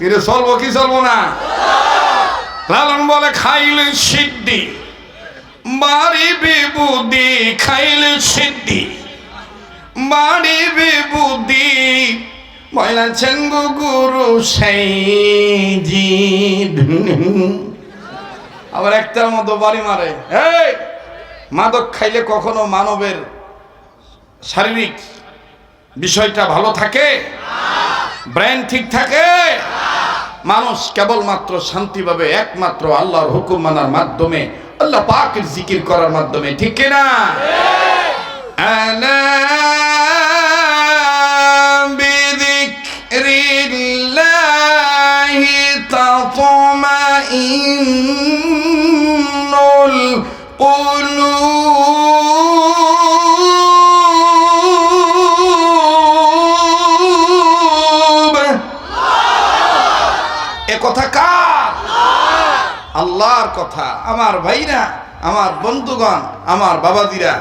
কিরে, চলবো কি চলবো না? লালন বলে খাইলে সিদ্ধি, বাড়ি বিবুদি খাইলে সিদ্ধি, বাড়ি বিবুদি বলেছেন গো গুরু সেই জি আবার একটার মতো বাড়ি মারে। এই, মাদক খাইলে কখনো মানবের শারীরিক বিষয়টা ভালো থাকে? ব্রেন ঠিক থাকে? মানুষ কেবলমাত্র শান্তি পাবে একমাত্র আল্লাহর হুকুম মানার মাধ্যমে, আল্লাহ পাকের জিকির করার মাধ্যমে, ঠিক কিনা? বিযিকরিল্লাহি তাতমাইন্নুল কার আল্লাহর কথা, আমার ভাইরা, আমার বন্ধুগণ, আমার বাবাদিরা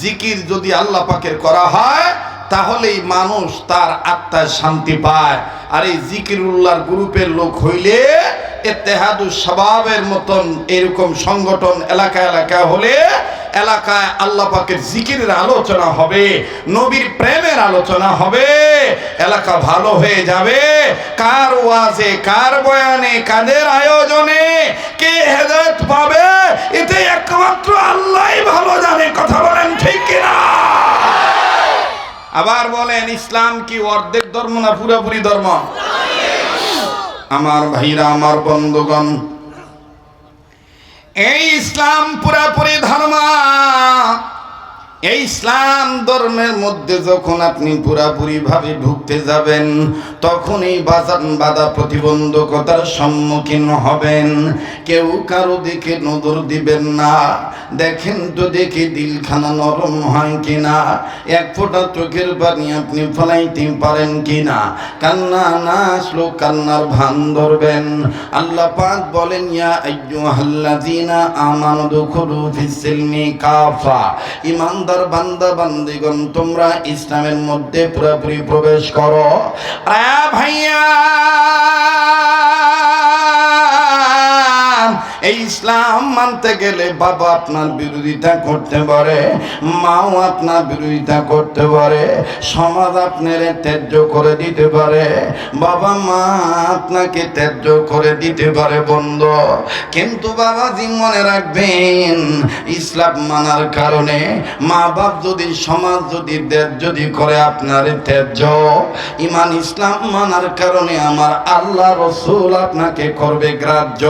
জিকির যদি আল্লাহ পাকের করা হয়, তাহলেই মানুষ তার আত্মায় শান্তি পায়। আর এই জিকির জিকিরুল্লাহর গ্রুপের লোক হইলে এতেহাদু স্বভাবের মতন এরকম সংগঠন এলাকা এলাকা হলে এলাকায় আল্লাহ পাকের জিকিরের আলোচনা হবে, নবীর প্রেমের আলোচনা হবে, এলাকা ভালো হয়ে যাবে। কার ওয়াজে, কার বয়ানে, কাদের আয়োজনে, কে হেদায়ত পাবে, এতে একমাত্র আল্লাহই ভালো জানে, কথা বলেন ঠিক কিনা? আবার বলেন, ইসলাম কি অর্ধেক ধর্ম না পুরোপুরি ধর্ম? আমার ভাইরা আমার বন্ধুগণ এই ইসলাম পুরাপুরি ধর্ম। এই ইসলাম ধর্মের মধ্যে যখন আপনি পুরাপুরি ভাবে ঢুকতে যাবেন তখন এই বাজান বাধা প্রতিবন্ধকতার সম্মুখীন হবেন। কেউ কারও দিকে নজর দিবেন না। দেখেন তো দেখে দিলখানা নরম হয় কিনা। এক ফোঁটা চোখের পানি আপনি ফলাইতে পারেন কিনা। কান্না না আসলো, কান্নার ভান ধরবেন। আল্লাহ পাক বলেন, ইয়া আইয়ুহাল্লাযীনা আমানু দুখুলু ফিস-সিলমি কাফা। ইমানদার বান্দা বান্দিগণ তোমরা ইসলামের মধ্যে পুরোপুরি প্রবেশ করো। ভাইয়া! এই ইসলাম মানতে গেলে বাবা আপনার বিরোধিতা করতে পারে, মাও আপনার বিরোধিতা করতে পারে, সমাজ আপনার ত্যায্য করে দিতে পারে, বাবা মা আপনাকে ত্যায্য করে দিতে পারে বন্ধ। কিন্তু বাবাজি মনে রাখবেন, ইসলাম মানার কারণে মা বাপ যদি, সমাজ যদি দেশ যদি করে আপনার ত্যায্য, ইমান ইসলাম মানার কারণে আমার আল্লাহ রসুল আপনাকে করবে গ্রাহ্য।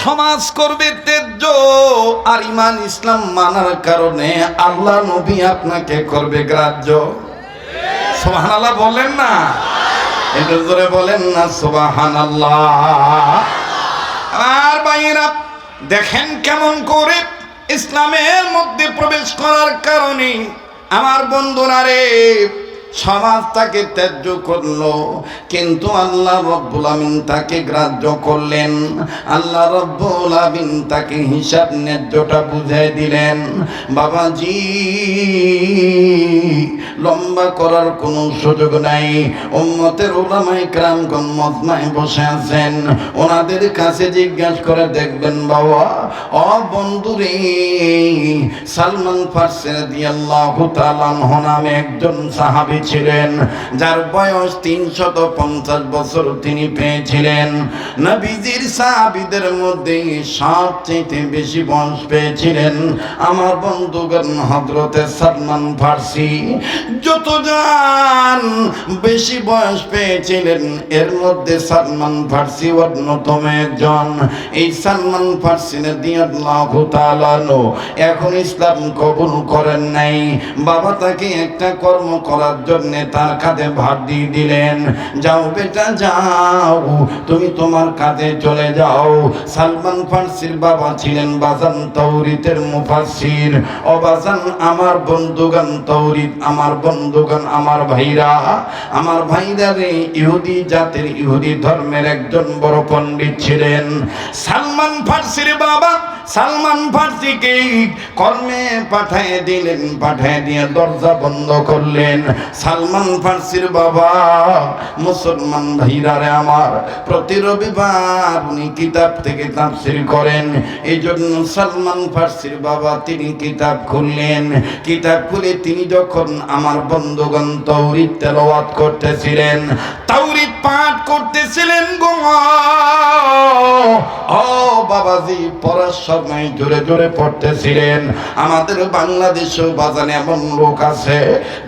সমাজ করবে তেজ্য আর ইমান ইসলাম মানার কারণে আল্লাহ নবী আপনাকে করবে গ্রাহ্য। সোহান আল্লাহ বলেন না? একটু জোরে বলেন না সোবাহান আর বাইরা দেখেন কেমন করে ইসলামের মধ্যে প্রবেশ করার কারণে আমার বন্ধুরা রে সমাজ তাকে ত্যায্য করল, কিন্তু আল্লাহ রব্বুল আমিন তাকে গ্রাহ্য করলেন। আল্লাহ রব্বুল আমিন তাকে হিসাব ন্যায্যটা বুঝাই দিলেন, বাবাজি, লম্বা করার কোনো সুযোগ নাই। উম্মতের ওলামাই ক্রামগণ মজমায় বসে আছেন। ওনাদের কাছে জিজ্ঞাসা করে দেখবেন, বাবা, অ বন্ধুরে, সালমান ফার্সে দিয়াল্লাহু তাআলা নামে একজন সাহাবী ছিলেন যার বয়স তিনশত পঞ্চাশ বছর তিনি পেয়েছিলেন। নবীজির সাহাবিদের মধ্যে সবচেয়ে বেশি বয়স পেয়েছিলেন আমার বন্ধুগণ হজরতে সালমান ফার্সি। যত যান বেশি বয়স পেয়েছিলেন, এর মধ্যে সালমান ফার্সি অন্যতম একজন। এই সালমান ফার্সি দিয়াল্লাহু তাআলা এখন ইসলাম কবুল করেন নাই। বাবা তাকে একটা কর্ম করার জন্য তার কাঁধে ভার দিয়ে দিলেন। যাও বেটা, যাও। তুমি তোমার কাঁধে চলে যাও। সালমান ফার্সির বাবা ছিলেন বাজান তৌরিতের মুফাসির অবাজান আমার বন্ধুগান তৌরিত, আমার বন্ধুগান আমার ভাইরা। আমার ভাইরা রে, ইহুদি জাতির ইহুদি ধর্মের একজন বড় পণ্ডিত ছিলেন। সালমান ফার্সির বাবা সালমান ফার্সিকে কর্মে পাঠায় দিলেন, পাঠায় দিয়ে দরজা বন্ধ করলেন। সালমান ফার্সির বাবা, মুসলমান ভাইরারে আমার, প্রতি রবিবার উনি কিতাব থেকে তাফসির করেন। এই জন্য সালমান ফার্সির বাবা তিনি কিতাব খুললেন। কিতাব খুলে তিনি যখন আমার বন্ধুগণ তৌরিত তেলাওয়াত করতেছিলেন, তাওরিত পাঠ করতেছিলেন গো ও বাবাজি পড়ার সময় জোরে জোরে পড়তেছিলেন। আমাদের বাংলাদেশেও বাজানে এমন লোক আছে।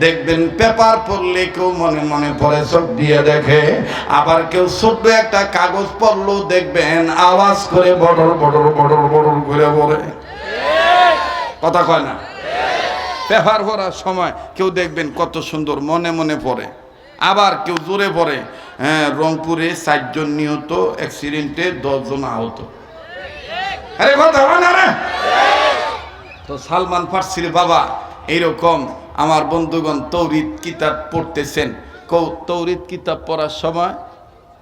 দেখবেন পেপার পড়লে কেউ মনে মনে পড়ে চোখ দিয়ে দেখে। আবার কেউ ছোট্ট একটা কাগজ পড়লেও দেখবেন আওয়াজ করে বড়র বড়র বড়র বড়র করে পড়ে। কথা কয় না? পেপার পড়ার সময় কেউ দেখবেন কত সুন্দর মনে মনে পড়ে। আবার কেউ জোরে পড়ে। হ্যাঁ রংপুরে চারজন নিহত, অ্যাক্সিডেন্টে দশজন আহত। তো সালমান ফার্সির বাবা এইরকম আমার বন্ধুগণ তৌরিত কিতাব পড়তেছেন। কৌ তৌরিত কিতাব পড়ার সময়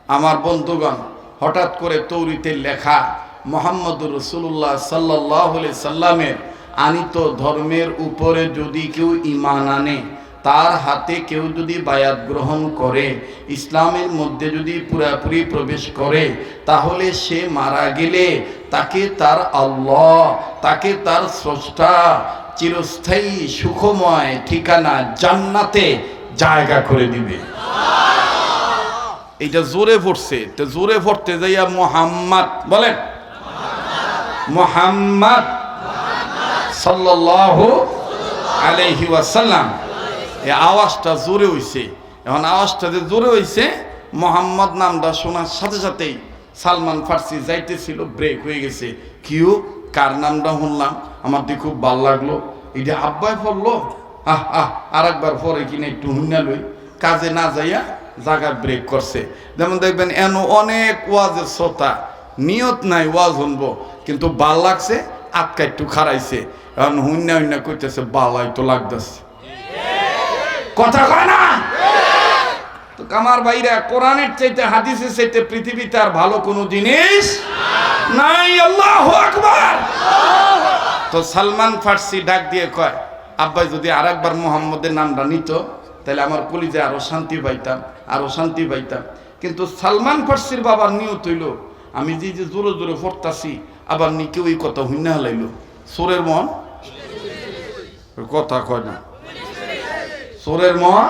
আমার বন্ধুগণ হঠাৎ করে তৌরিতে লেখা মোহাম্মদুর রসুল্লাহ সাল্লাহ সাল্লামের আনিত ধর্মের উপরে যদি কেউ ইমান আনে তার হাতে কেউ যদি বায়াত গ্রহণ করে, ইসলামের মধ্যে যদি পুরাপুরি প্রবেশ করে, তাহলে সে মারা গেলে তাকে তার আল্লাহ, তাকে তার স্রষ্টা, চিরস্থায়ী সুখময় ঠিকানা জান্নাতে জায়গা করে দিবে। এইটা জোরে পড়ছে, তো জোরে পড়তে যাইয়া মোহাম্মদ, বলেন। মোহাম্মদ সাল্লাল্লাহু আলাইহি ওয়াসাল্লাম। এই আওয়াজটা জোরে হইছে। এখন আওয়াজটা যে জোরে হইছে, মোহাম্মদ নামটা শোনার সাথে সাথেই সালমান ফার্সি যাইতেছিল ব্রেক হয়ে গেছে। কিউ, কার নামটা শুনলাম? আমার দিয়ে খুব ভালো লাগল। এটা আব্বাই পড়ল আহ আহ আর একবার পরে কিনা একটু হুন্না লই। কাজে না যাইয়া জায়গা ব্রেক করছে। যেমন দেখবেন, এন অনেক ওয়াজের শ্রোতা, নিয়ত নাই ওয়াজ শুনব, কিন্তু ভালো লাগছে, আটকা একটু খারাইছে এখন হুন্না হুন্না করতেছে বালাই তো লাগতেছে। কথা কয় না? তো কামার ভাইরা, কোরআনের চাইতে, হাদিসের চাইতে পৃথিবীতে আর ভালো কোনো জিনিস নাই, আল্লাহ আকবার। তো সালমান ফার্সি ডাক দিয়ে কয়, আব্বাই, যদি আর একবার মোহাম্মদের নামটা নিত, তাহলে আমার কলিজে আরও শান্তি পাইতাম, আরও শান্তি পাইতাম। কিন্তু সালমান ফার্সির বাবার নিয়ত হইল, আমি যে যে জোরে জোরে পড়তাছি, আবার নি কেউ এই কথা হুইনা হালাইলো সোরের মন কথা কয় না। সোরের মহা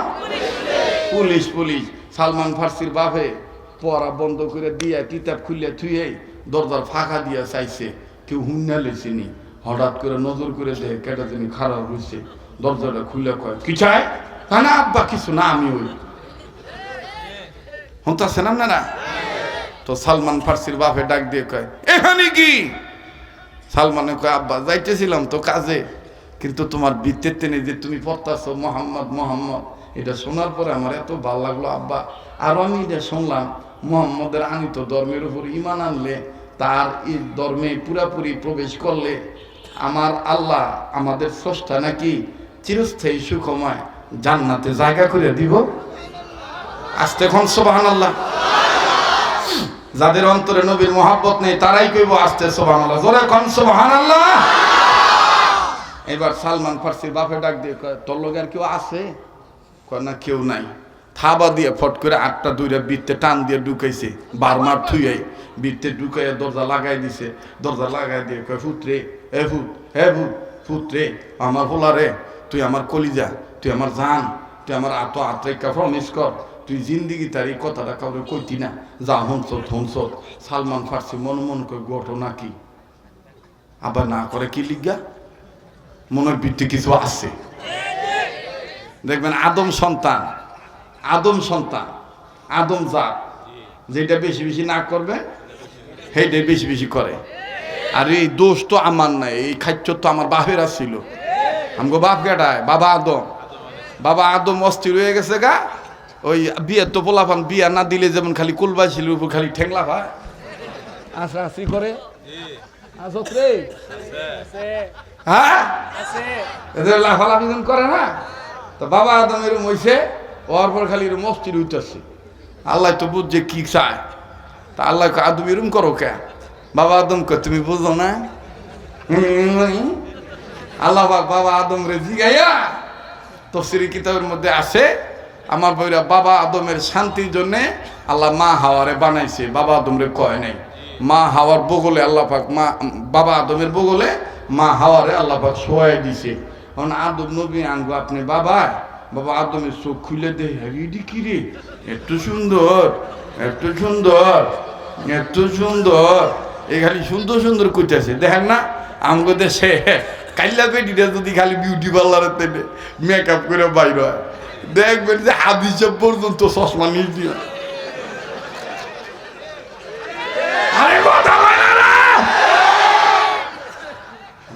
পুলিশ পুলিশ। সালমান ফার্সির বাপে পড়া বন্ধ করে দিয়া কিতাব খুলে থুয়ে দরজার ফাঁকা দিয়া চাইছে। কেউ হুন্না লেছিনি। হঠাৎ করে নজর করে দেয় কেটা জানি খারাপ হয়েছে দরজাটা খুলে কয়, কি চাই? না আব্বা, কিছু না, আমি ওই না না তো সালমান ফার্সির বাপে ডাক দিয়ে কয়, এখানে কি? সালমানে কয়, আব্বা, যাইতেছিলাম তো কাজে। কিন্তু তোমার বৃত্তের টেনে যে তুমি পড়তাছো মোহাম্মদ মোহাম্মদ, এটা শোনার পরে আমার এত ভালো লাগল, আব্বা। আর আমি এটা শুনলাম, মোহাম্মদের আনিত ধর্মের উপর ইমান আনলে, তার এই ধর্মে পুরাপুরি প্রবেশ করলে আমার আল্লাহ আমাদের স্রষ্টা নাকি চিরস্থায়ী সুখময় জান্নাতে জায়গা করে দিব। আসতে এখন সোবাহান আল্লাহ যাদের অন্তরে নবীর মহাব্বত নেই, তারাই কইব আসতে সোবাহান আল্লাহ জোরে কন সোবাহান আল্লাহ এবার সালমান ফার্সির বাপে ডাক দিয়ে তোর লোক আর কেউ আছে? কয়, না, কেউ নাই। থাবা দিয়ে ফট করে আটটা দুইটা বৃত্তে টান দিয়ে ঢুকাইছে বারমার থুইয়াই। বৃত্তে ঢুকাইয়া দরজা লাগাই দিছে। দরজা লাগাই দিয়ে কয় ফুটরে হে ফুট হে ফুট ফুটরে আমার হোলা রে, তুই আমার কলিজা, তুই আমার জান, তুই আমার আত আত্রিকা প্রমিস কর, তুই জিন্দিগি তার এই কথাটা কাউকে কইতি না। যা হনসত হনসত। সালমান ফার্সি মন মন কয়, ঘটনা কি? আবার না করে কি লিগা? মনের ভিত্তি কিছু আছে। দেখবেন আদম সন্তান আদম সন্তান আদম জাত যেটা বেশি বেশি না করবে সেইটাই বেশি বেশি করে। আর এই দোষ তো আমার নাই এই খাদ্য তো আমার বাপের ছিল আমগো বাপ গেটায় বাবা আদম। বাবা আদম অস্থির হয়ে গেছে গা। ওই বিয়ের তো পোলাপান বিয়া না দিলে যেমন খালি কুলবাই ছিল উপর খালি ঠেংলা হয়। আসা আসি করে। আসত রে হ্যাঁ? এদের লাফালাফি করে না? তো বাবা আদম এরম হইছে ওর পর খালি অস্থির হইতেছে। আল্লাহ তো বুঝছে কি চায়। তা আল্লাহ আদম এরম করো কে? বাবা আদম কয় তুমি বুঝো না? আল্লাহ বাবা আদম রে জিগাইয়া তফসিরি কিতাবের মধ্যে আছে আমার বইরা বাবা আদমের শান্তির জন্য আল্লাহ মা হাওয়ারে বানাইছে। বাবা আদমরে কয় নাই। মা হাওয়ার বগলে আল্লাহ পাক, মা, বাবা আদমের বগলে মা হাওয়ারে আল্লাহ পাক শোয়াই দিছে। কারণ আদম নবী আনব আপনি বাবা বাবা আদমের চোখ খুলে দে এডি কি রে? এত সুন্দর এত সুন্দর এত সুন্দর। এই খালি সুন্দর সুন্দর কইতেছে, দেখেন না? আমগো দেশে কাইলা পেটিটা যদি খালি বিউটি পার্লারের তেলে মেকআপ করে বাইর হয়। দেখবেন যে হাদিসে পর্যন্ত চশমা নিয়ে দিয়ে আরে কথা বলে না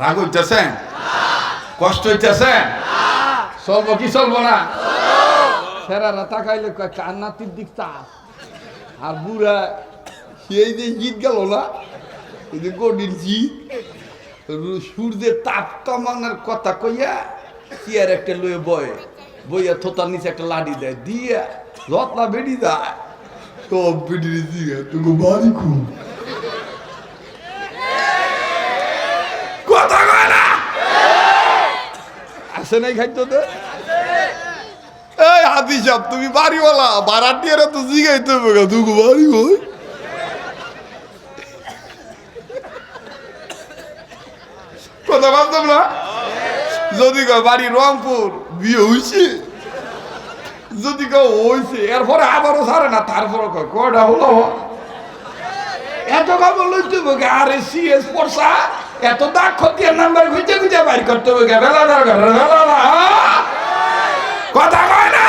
রাগ হইতেছেন কষ্ট হইতেছেন চলবো কি চলবো না? ফেরারা তাকাইলে কান্নাতির দিক চাপ আর বুড়া সেই যে জিত গেল না? এই যে গডির জিত সূর্যের তাপ কমানোর কথা কইয়া চেয়ার একটা লয়ে বয়ে, বইয়া থোতার নিচে একটা লাডি দেয়, দিয়া রত্না বেড়ি দেয়। তো বেড়ি দিয়ে তুমি বাড়ি খুব কথা কয় না আসে নাই খাইতো তো এই হাতি সাহেব তুমি বাড়িওয়ালা বারাটিয়ারা তো জিগাইতে হবে গা, তুই বাড়ি কই? কথা ভাবতাম না? যদি কয় বাড়ি রংপুর বিয়ে হইছে। যদি কেউ হইছে এরপরে আবারও ছাড়ে না তারপরে কয় কয়টা হলো? এত খবর লইতে হবে আর সিএস পড়সা এত দাগ খতিয়ার নাম্বার খুঁজে খুঁজে বাইর করতে হবে বেলা বেলা কথা কয় না।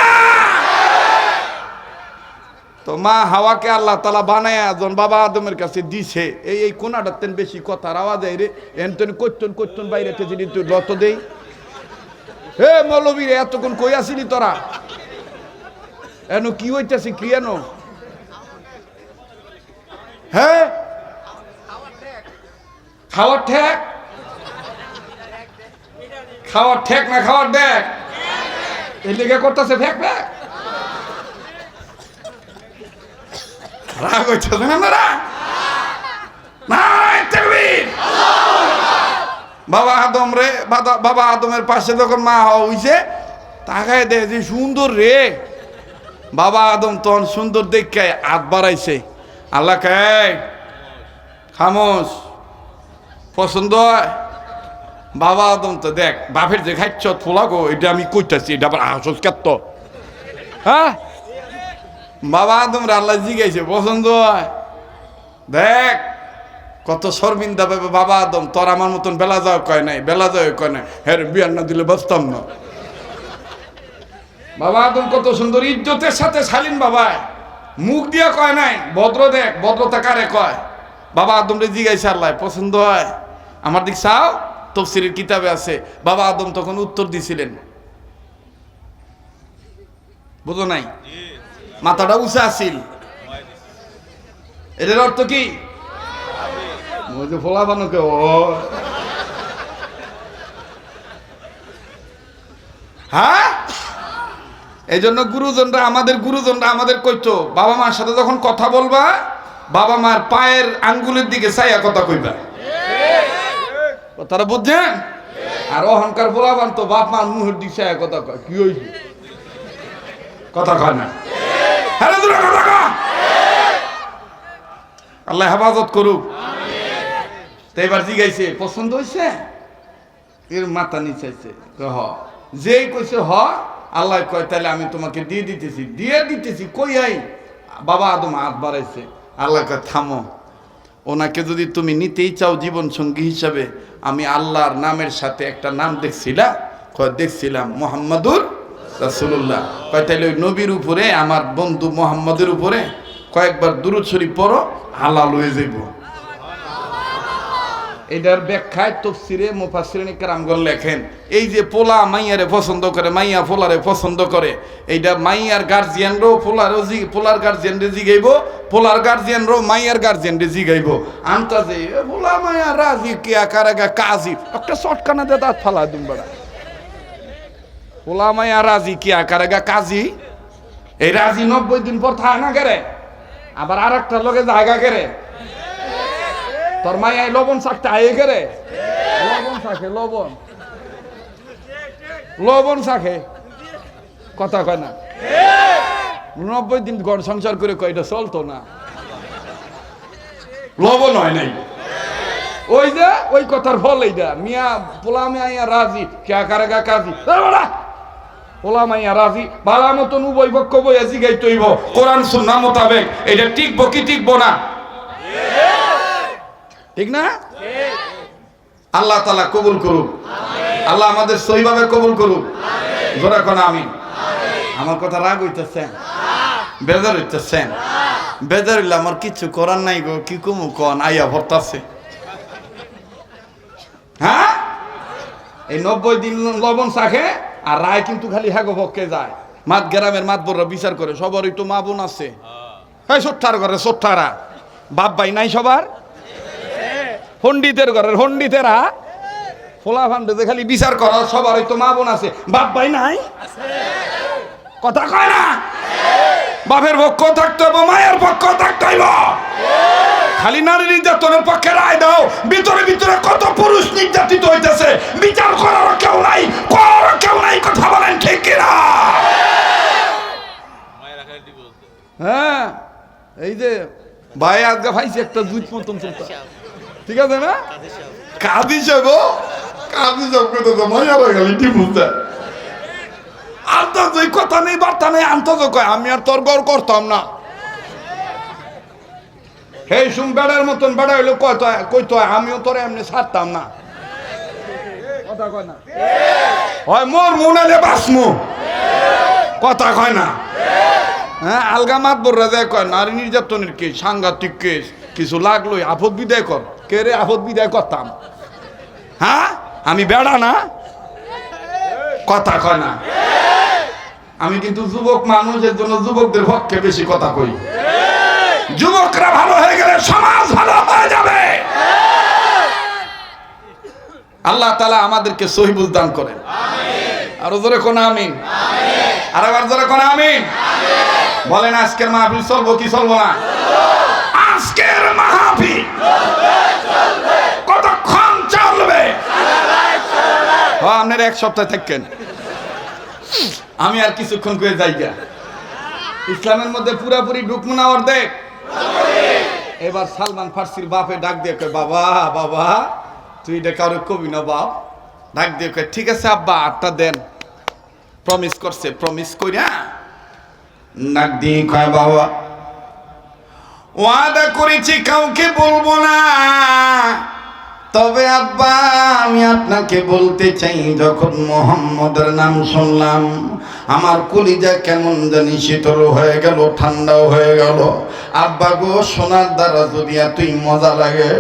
তো মা হাওয়াকে আল্লাহ তালা বানায় একজন বাবা আদমের কাছে দিছে। এই এই কোনাটার তেন বেশি কথার আওয়াজ এই রে। এনতেন করতেন করতেন বাইরে যদি তুই লত দেই। হে মৌলবীর, এতক্ষণ কই আসিনি তোরা? এন কি হইতেছে কি এনো? হ্যাঁ? খাওয়ার ঠেক? খাওয়ার ঠেক না খাওয়ার দেখ এই লেগে করতেছে ফেক ফেক? রাগ নাই, তাকবীর। বাবা আদম রে বাবা- আদমের পাশে যখন মা হওয়া হইছে, তাকায় দেখে যে সুন্দর রে। বাবা আদম তখন সুন্দর দেখে হাত বাড়াইছে। আল্লাহ খায় খামোশ। পছন্দ হয়? বাবা আদম তো দেখ, বাপের যে খাইছ ফোলা গো, এটা আমি কইতাছি, এটা আবার হাসস কাত্ত হ্যাঁ? বাবা আদম আল্লাহ জিগাইছে, পছন্দ দেখ, কত শর্মিন্দা পাবে বাবা আদম তোর আমার মতন বেলা যাও কয় নাই বেলা যাও কয় নাই হ্যাঁ বিয়ার না দিলে বাঁচতাম না। বাবা আদম কত সুন্দর, ইজ্জতের সাথে শালীন বাবা। মুখ দিয়া কয় নাই, ভদ্র দেখ, ভদ্রতা কারে কয়? বাবা আদম রে জিগাইছে আল্লাহ, পছন্দ হয়? আমার দিক চাও? তফসিরের কিতাবে আছে। বাবা আদম তখন উত্তর দিছিলেন। বুঝো নাই? মাথাটা উঁচা আছিল। এদের অর্থ কি? ওই যে ফোলা ও। হ্যাঁ? এই জন্য গুরুজনরা, আমাদের গুরুজনরা আমাদের কইতো, বাবা মার সাথে যখন কথা বলবা, বাবা মার পায়ের আঙ্গুলের দিকে চাইয়া কথা কইবা। তারা বুঝছেন? আর অহংকার বলাবান তো বাপ মার মুহের চাইয়া কথা কয়, কি হইছে? কথা কয় না। দূরে কথা কয়। আল্লাহ হেফাজত করুক। তো এবার জিগাইছে, পছন্দ হয়েছে এর মাথা নিচাইছে। হ। যেই কইছে, হ। আল্লাহ কয় তাহলে আমি তোমাকে দিয়ে দিতেছি। দিয়ে দিতেছি কই আই বাবা আদম হাত বাড়াইছে। আল্লাহ কয়, থামো। ওনাকে যদি তুমি নিতেই চাও জীবন সঙ্গী হিসাবে, আমি আল্লাহর নামের সাথে একটা নাম দেখছিলাম দেখছিলাম মোহাম্মদুর রাসুল্লাহ কয় তাহলে ওই নবীর উপরে, আমার বন্ধু মোহাম্মদের উপরে কয়েকবার দূরছড়ি পড়ো, হালাল হয়ে যাইব। এটার ব্যাখ্যায় তফসিরে মুফাসসিরিন কেরামগণ লেখেন, এই যে পোলা মাইয়ারে পছন্দ করে, মাইয়া পোলারে পছন্দ করে, এইটা মাইয়ার গার্জিয়ানরও পোলারও জি পোলার গার্জিয়ানরে জিগাইব পোলার গার্জিয়ানরও মাইয়ার গার্জিয়ানরে জিগাইব। আন্তাজে যে পোলা মাইয়া, রাজি কে আকারাগা কাজি? একটা শটকানা দে দাঁত ফালা দুমবাড়া পোলা মাইয়া রাজি কে আকারাগা কাজি? এই রাজি নব্বই দিন পর থাকে না কেরে আবার আর একটা লোকে জায়গা কেরে তোর আই লবণ শাকটা আয়ে করে লবণ শাকে, লবণ। লবণ শাকে। কথা কয় না। নব্বই দিন ঘর সংসার করে কয়টা চলতো না। লবণ হয় নাই। ওই যে, ওই কথার ফল এইটা। মিয়া, পোলা মিয়া রাজি, কে কারেগা কাজি। এ বাড়া! পোলা মাইয়া রাজি। বালা মতন উবই পক্ষ বই আজি গাই তৈব কোরআন, সুন্না মোতাবেক। এটা টিকবো কি টিকবো না? ঠিক না? আল্লাহ তালা কবুল করুক। আল্লাহ আমাদের সহিভাবে কবুল করুক। জোরা কোন আমি আমার কথা রাগ হইতেছে। বেজার হইতেছেন বেজার হইলে আমার কিছু করার নাই গো, কি কমু কন? আইয়া ভর্তাছে। হ্যাঁ? এই নব্বই দিন লবণ চাখে আর রায় কিন্তু খালি হ্যাগো পক্ষে যায়। মাত গ্রামের মাত বড়রা বিচার করে, সবারই তো মা বোন আছে। হ্যাঁ সোট্টার ঘরে সোট্টারা বাপ ভাই নাই সবার? পণ্ডিতের ঘরের পণ্ডিতেরা ফোলা ফান্ডে খালি বিচার করার সবারই তো মা বোন আছে। বাপ ভাই নাই? কথা কয় না? বাপের পক্ষ থাকতে হবে মায়ের পক্ষ থাকতে হইব। খালি নারী নির্যাতনের পক্ষে রায় দাও। ভিতরে ভিতরে কত পুরুষ নির্যাতিত হইতেছে। বিচার করার কেউ নাই করার কেউ নাই, কথা বলেন ঠিক কিনা? হ্যাঁ এই যে ভাই আজকে ভাইছে একটা দুধ মতন চলতে ঠিক আছে না? কাদি যাব কাদি যাব কত তো মাইয়া গেলি টিপুতে আন্তর্জ কথা নেই বার্তা নেই আন্তর্জ কয় আমি আর তোর গড় করতাম না। হে সুম বেড়ার মতন বেড়া হইল কয়তো কইতো আমিও তোরে এমনি ছাড়তাম না। কথা কয় না? হয় মোর মনে বাসমু কথা কয় না? হ্যাঁ আলগা মাত বড়রা যায় কয় নারী নির্যাতনের কেস সাংঘাতিক কেস কিছু লাগলোই আপদ বিদায় কর। কে রে আপদ বিদায় করতাম? হ্যাঁ? আমি বেড়া না? কথা কয় না। আমি কিন্তু যুবক মানুষের জন্য যুবকদের পক্ষে বেশি কথা কই। যুবকরা ভালো হয়ে গেলে সমাজ ভালো হয়ে যাবে। আল্লাহ তালা আমাদেরকে সহিবুল দান করেন। আরও জোরে কোন আমিন? আর আবার জোরে কোন আমিন? বলেন আজকের মাহফিল চলবো কি চলবো না? আজকের মাহফিল কতক্ষণ চলবে? আপনার এক সপ্তাহ থাকেন আমি আর কিছুক্ষণ করে যাই গা। ইসলামের মধ্যে পুরাপুরি ঢুকবো না অর্ধেক। এবার সালমান ফার্সির বাপে ডাক দিয়ে কয়, বাবা বাবা, তুই এটা কারও কবি না, বাপ? ডাক দিয়ে কয়, ঠিক আছে, আব্বা, আটটা দেন। প্রমিস করছে প্রমিস কইরা? ডাক দিয়ে কয়, বাবা ওয়াদা করেছি কাউকে বলব না। তবে আব্বা, আমি আপনাকে বলতে চাই, যখন মোহাম্মদের নাম শুনলাম, আমার কলিজা কেমন জানি শীতল হয়ে গেল, ঠান্ডাও হয়ে গেল। আব্বা গো, সোনার দ্বারা যদি এতই মজা লাগে,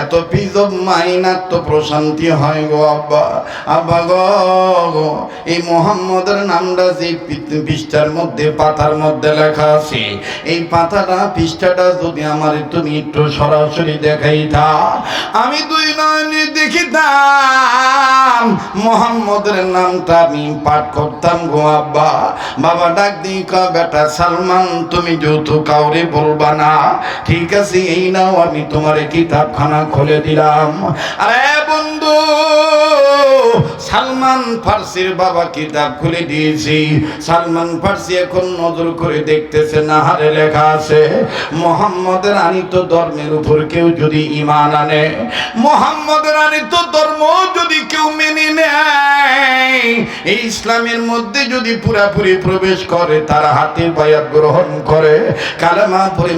এত পিজব মাইনার তো প্রশান্তি হয় গো আব্বা। আব্বা গো এই মোহাম্মদের নামটা যে পৃষ্ঠার মধ্যে, পাতার মধ্যে লেখা আছে, এই পাতাটা, পৃষ্ঠাটা যদি আমার তুমি একটু সরাসরি দেখাইতা, আমি দুই নয়নে দেখিতাম, মোহাম্মদের নামটা আমি পাঠ করতাম গো আব্বা। বাবা ডাক দিই কা বেটা সালমান, তুমি যৌথ কাউরে বলবা না। ঠিক আছে, এই নাও, আমি তোমার কিতাবখানা খুলে দিলাম। আরে বন্ধু সালমান ফার্সির বাবা কিতাব খুলে দিয়েছি। সালমান ফার্সি এখন নজর করে দেখতেছে নাহারে লেখা আছে মোহাম্মদের আনিত ধর্মের উপর কেউ যদি ইমান আনে মোহাম্মদের আনিত ধর্ম যদি কেউ মেনে নেয়, এই ইসলামের মধ্যে যদি পুরাপুরি প্রবেশ করে, তারা হাতে বায়াত গ্রহণ করে, কালেমা পরে